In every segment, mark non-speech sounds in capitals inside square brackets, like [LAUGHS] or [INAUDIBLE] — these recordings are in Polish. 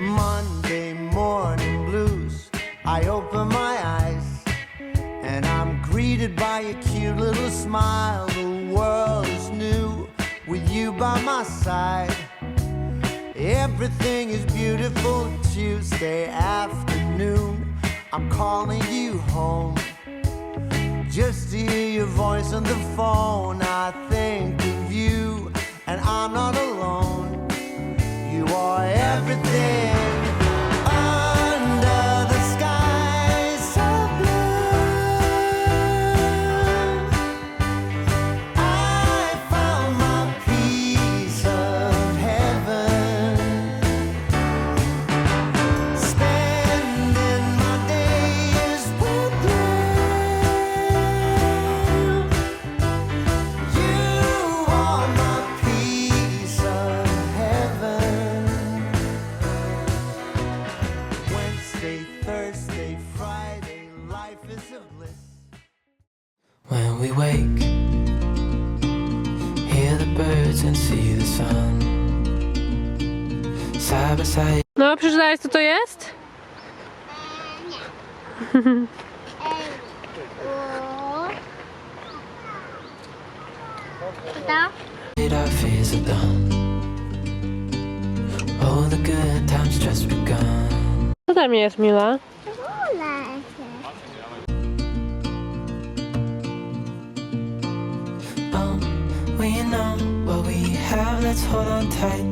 Monday morning blues. I open my eyes and I'm greeted by a cute little smile. The world is new with you by my side. Everything is beautiful Tuesday afternoon. I'm calling you home just to hear your voice on the phone. I co to jest? just [LAUGHS] begun. Co tam jest, Mila? We know what we have, let's hold on tight.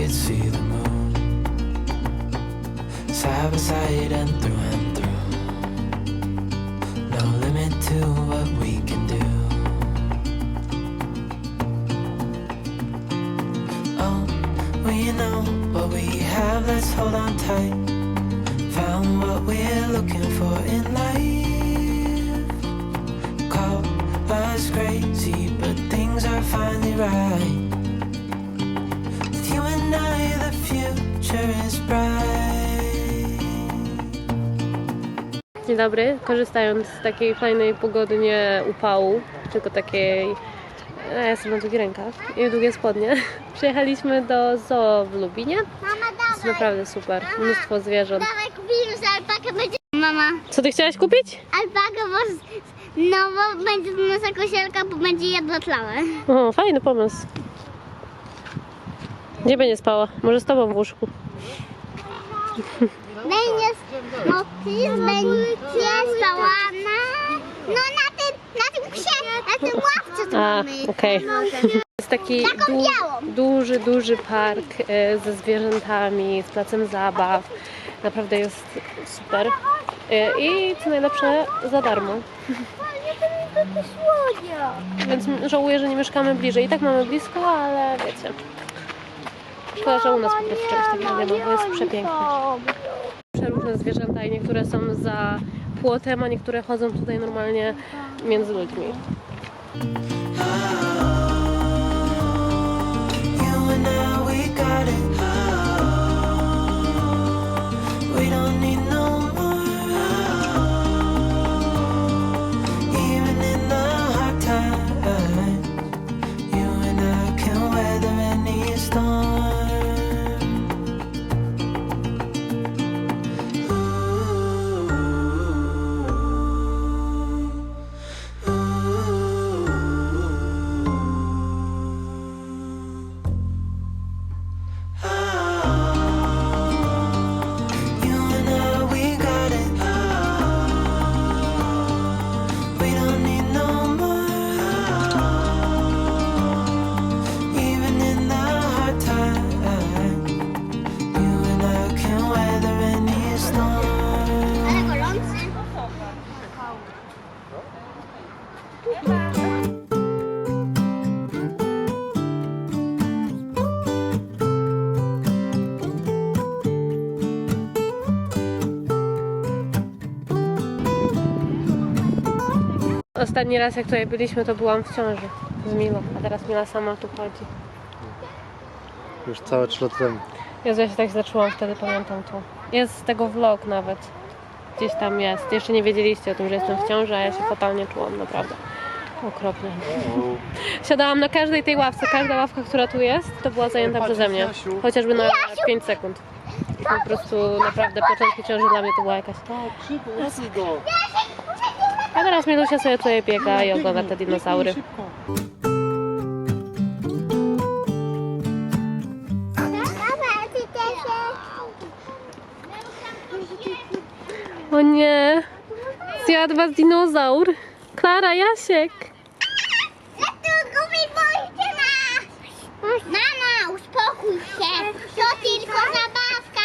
Crickets, see the moon. Side by side and through and through. No limit to what we can do. Oh, we know what we have, let's hold on tight. Found what we're looking for in life. Call us crazy, but things are finally right. The future is bright. Dzień dobry. Korzystając z takiej fajnej pogody, nie upału, tylko takiej. Ja jestem na długich rękach i długie spodnie. [LAUGHS] Przyjechaliśmy do zoo w Lubinie. Mama, Jest dawaj, naprawdę super. Mnóstwo zwierząt. dawaj, kupimy sobie alpakę, będzie... Mama, Co ty chciałaś kupić? alpakę, bo... No, bo będzie to nasza kosielka, bo będzie jedno tlałe. O, fajny pomysł. Gdzie będzie spała? Może z tobą w łóżku. Będzie... Motyw będzie spała na... No, na tym, na tym psie, na tym ławce, co A, mamy. okej. Jest taki Taką du- białą. duży, duży park e, ze zwierzętami, z placem zabaw. Naprawdę jest super. E, I co najlepsze, za darmo. To mi takie słonia. Więc żałuję, że nie mieszkamy bliżej. I tak mamy blisko, ale wiecie. Szkoda, że u nas po prostu czegoś takiego nie ma, bo jest przepięknie. Przeróżne zwierzęta i niektóre są za płotem, a niektóre chodzą tutaj normalnie między ludźmi. Ostatni raz jak tutaj byliśmy to byłam w ciąży z Milą, a teraz Mila sama tu chodzi. Już całe 3 lata temu. Jezu, ja się tak zaczęłam wtedy, pamiętam tu. Jest z tego vlog nawet. Gdzieś tam jest. Jeszcze nie wiedzieliście o tym, że jestem w ciąży, a ja się fatalnie czułam, naprawdę. Okropnie. Siadałam na każdej tej ławce. Każda ławka, która tu jest, to była zajęta Patrz, przeze mnie. Jasiu. Chociażby na 5 sekund. Po prostu naprawdę początki ciąży dla mnie to była jakaś... Tak. A teraz Milusia sobie tutaj biega i ogląda te dinozaury. O nie! Zjadł was dinozaur. Klara, Jasiek. Dlaczego mi boicie nas? Mama, uspokój się. To tylko zabawka.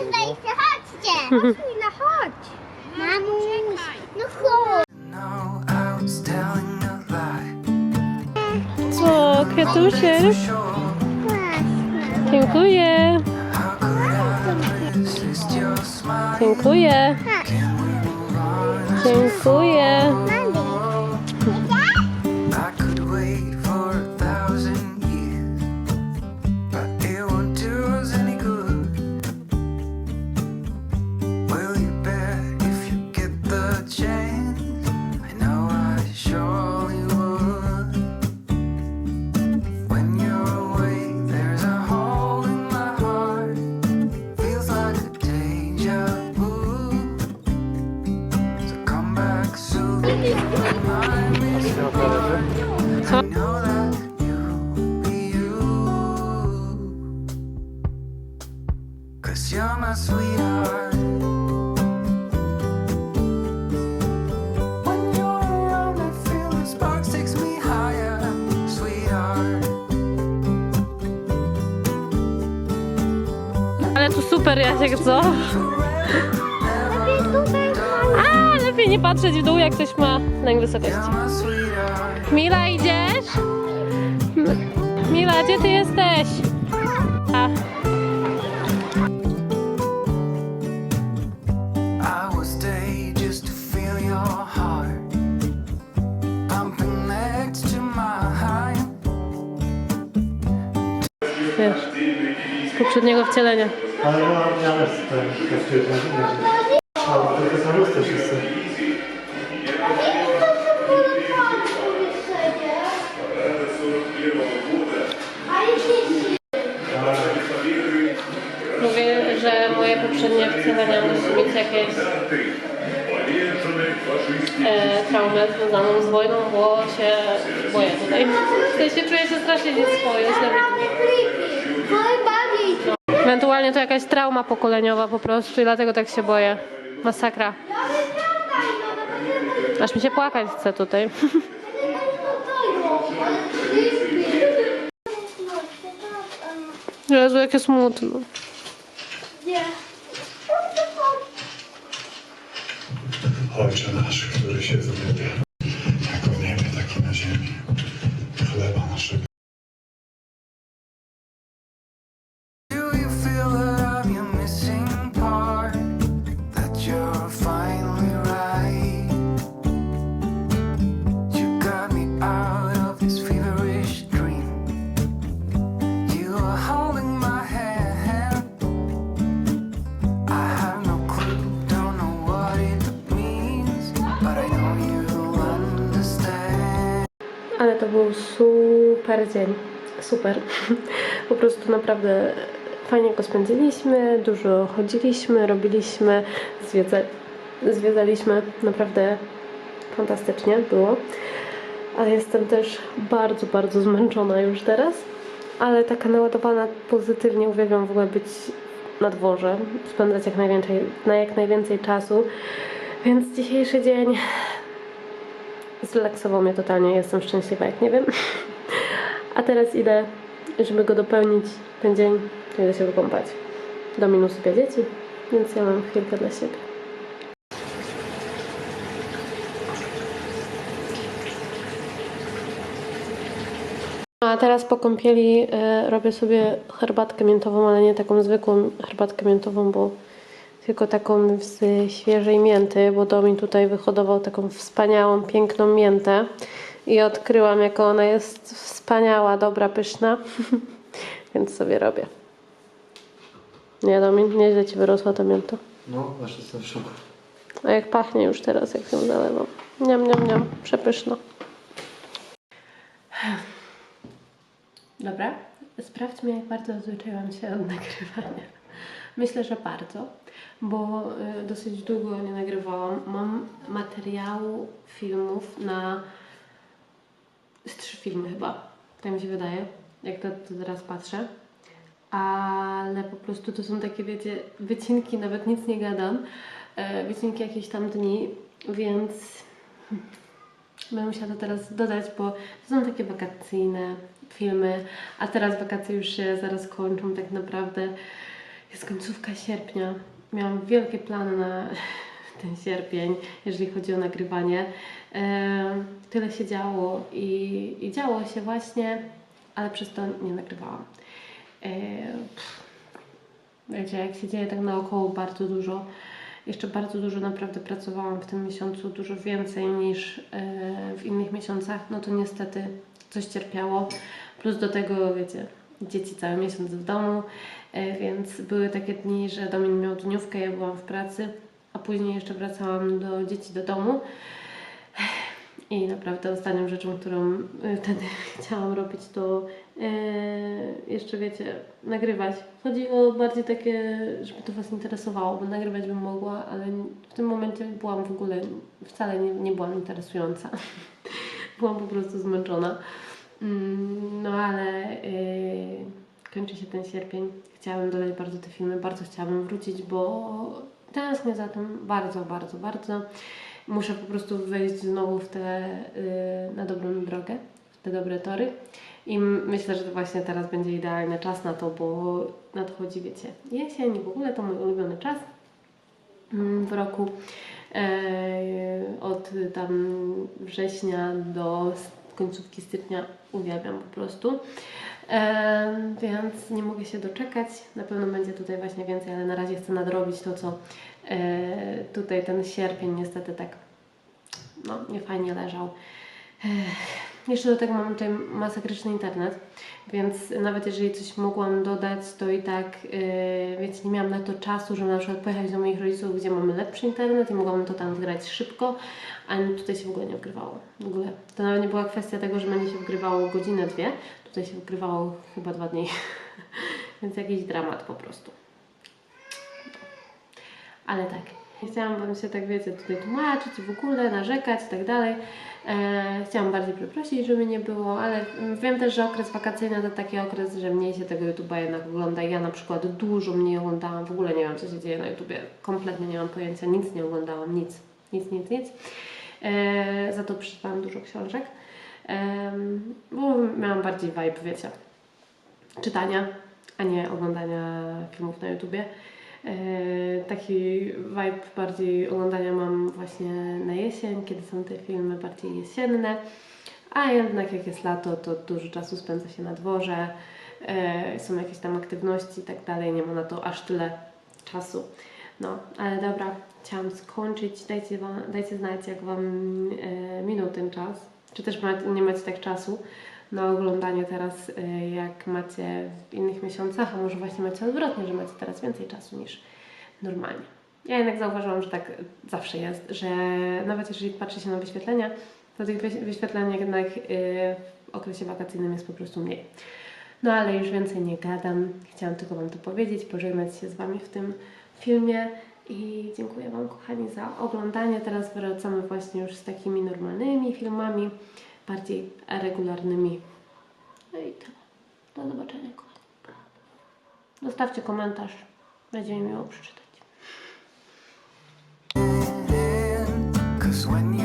Jest wejście. Chodźcie. Chwila, [LAUGHS] chodź. Mamuś, no chodź. O, kwiatusie. Sure, Dziękuję. Dziękuję. Dziękuję. Ale tu super, Jasiek, co? A, lepiej nie patrzeć w dół, jak ktoś ma lęk wysokości. Mila, idziesz? Mila, gdzie ty jesteś? A, wiesz, z poprzedniego wcielenia. Ale ja ja też ten kostium. Ale tylko są lustrze wszyscy. Mówię, że moje poprzednie wcielenia musi mieć jakieś e, traumę związaną z wojną, bo się boję tutaj. W sensie czuję się strasznie nieswojo, źle mi tu. Ewentualnie to jakaś trauma pokoleniowa po prostu i dlatego tak się boję. Masakra. Aż mi się płakać chce tutaj. [LAUGHS] Jezu, jakie smutno. Ojcze nasz, któryś jest w Ale to był super dzień. Super. [LAUGHS] Po prostu naprawdę fajnie go spędziliśmy, dużo chodziliśmy, robiliśmy, zwiedza, zwiedzaliśmy. Naprawdę fantastycznie było. Ale jestem też bardzo, bardzo zmęczona już teraz. Ale taka naładowana pozytywnie uwielbiam w ogóle być na dworze, spędzać jak najwięcej, na jak najwięcej czasu. Więc dzisiejszy dzień zrelaksował mnie totalnie, jestem szczęśliwa jak nie wiem. A teraz idę, żeby go dopełnić ten dzień, to idę się wykąpać. Do minus sypia dzieci, więc ja mam chwilkę dla siebie. A teraz po kąpieli e, robię sobie herbatkę miętową, ale nie taką zwykłą herbatkę miętową, bo tylko taką z świeżej mięty, bo Domin tutaj wyhodował taką wspaniałą, piękną miętę i odkryłam, jaka ona jest wspaniała, dobra, pyszna, [LAUGHS] więc sobie robię. Nie, Domin, nieźle Ci wyrosła ta mięta. No, właśnie jestem w szoku. A jak pachnie już teraz, jak ją zalewam. Niam, niam, niam. Przepyszno. Dobra, sprawdźmy, jak bardzo odzwyczaiłam się od nagrywania. Myślę, że bardzo, bo y, dosyć długo nie nagrywałam. Mam materiału filmów na z trzy filmy chyba, tak mi się wydaje, jak to, to teraz patrzę. Ale po prostu to są takie, wiecie, wycinki, nawet nic nie gadam, e, wycinki jakichś tam dni, więc będę musiała to teraz dodać, bo to są takie wakacyjne filmy, a teraz wakacje już się zaraz kończą tak naprawdę. Jest końcówka sierpnia. Miałam wielkie plany na [LAUGHS] ten sierpień, jeżeli chodzi o nagrywanie. Tyle się działo i, i działo się właśnie, ale przez to nie nagrywałam. Wiecie, jak się dzieje tak naokoło bardzo dużo, jeszcze bardzo dużo naprawdę pracowałam w tym miesiącu, dużo więcej niż w innych miesiącach, no to niestety coś cierpiało. Plus do tego, wiecie, dzieci cały miesiąc w domu, e, więc były takie dni, że Domin miał dniówkę, ja byłam w pracy, a później jeszcze wracałam do dzieci do domu. I naprawdę ostatnią rzeczą, którą y, wtedy [LAUGHS] chciałam robić, to e, jeszcze wiecie, nagrywać. Chodzi o bardziej takie, żeby to Was interesowało, bo nagrywać bym mogła, ale w tym momencie byłam w ogóle, wcale nie, nie byłam interesująca. [LAUGHS] byłam po prostu zmęczona. Mm, No ale y, kończy się ten sierpień. Chciałabym dodać bardzo te filmy, bardzo chciałabym wrócić, bo tęsknię za tym bardzo, bardzo, bardzo. Muszę po prostu wejść znowu w te, y, na dobrą drogę, w te dobre tory. I myślę, że to właśnie teraz będzie idealny czas na to, bo nadchodzi, wiecie, jesień i w ogóle to mój ulubiony czas mm, w roku. E, od tam września do końcówki stycznia uwielbiam po prostu. E, więc nie mogę się doczekać. Na pewno będzie tutaj właśnie więcej, ale na razie chcę nadrobić to, co e, tutaj ten sierpień niestety tak no, nie fajnie leżał. Ech. Jeszcze do tego mam tutaj masakryczny internet, więc nawet jeżeli coś mogłam dodać, to i tak, yy, wiecie, nie miałam na to czasu, żeby na przykład pojechać do moich rodziców, gdzie mamy lepszy internet i mogłam to tam zgrać szybko, a tutaj się w ogóle nie wgrywało. W ogóle. To nawet nie była kwestia tego, że będzie się wgrywało godzinę, dwie, tutaj się wgrywało chyba dwa dni, [LAUGHS] więc jakiś dramat po prostu. Ale tak, nie chciałam Wam się tak, wiecie, tutaj tłumaczyć w ogóle, narzekać i tak dalej. E, chciałam bardziej przeprosić, żeby nie było, ale mm, wiem też, że okres wakacyjny to taki okres, że mniej się tego YouTube'a jednak ogląda. Ja na przykład dużo mniej oglądałam, w ogóle nie wiem, co się dzieje na YouTubie. Kompletnie nie mam pojęcia, nic nie oglądałam, nic, nic, nic, nic. E, za to przeczytałam dużo książek, Em, bo miałam bardziej vibe, wiecie, czytania, a nie oglądania filmów na YouTubie. E, Taki vibe bardziej oglądania mam właśnie na jesień, kiedy są te filmy bardziej jesienne, a jednak jak jest lato, to dużo czasu spędza się na dworze, e, są jakieś tam aktywności i tak dalej, nie ma na to aż tyle czasu. No, ale dobra, chciałam skończyć. Dajcie, wam, dajcie znać, jak Wam e, minął ten czas. Czy też nie macie tak czasu na oglądanie teraz, e, jak macie w innych miesiącach, a może właśnie macie odwrotnie, że macie teraz więcej czasu niż normalnie. Ja jednak zauważyłam, że tak zawsze jest, że nawet jeżeli patrzy się na wyświetlenia, to tych wyś- wyświetleń jednak e, w okresie wakacyjnym jest po prostu mniej. No ale już więcej nie gadam. Chciałam tylko Wam to powiedzieć, pożegnać się z Wami w tym filmie i dziękuję Wam kochani za oglądanie. Teraz wracamy właśnie już z takimi normalnymi filmami, bardziej regularnymi. No i tyle. Do zobaczenia kochani. Zostawcie komentarz. Będzie mi miło przeczytać. Cause when you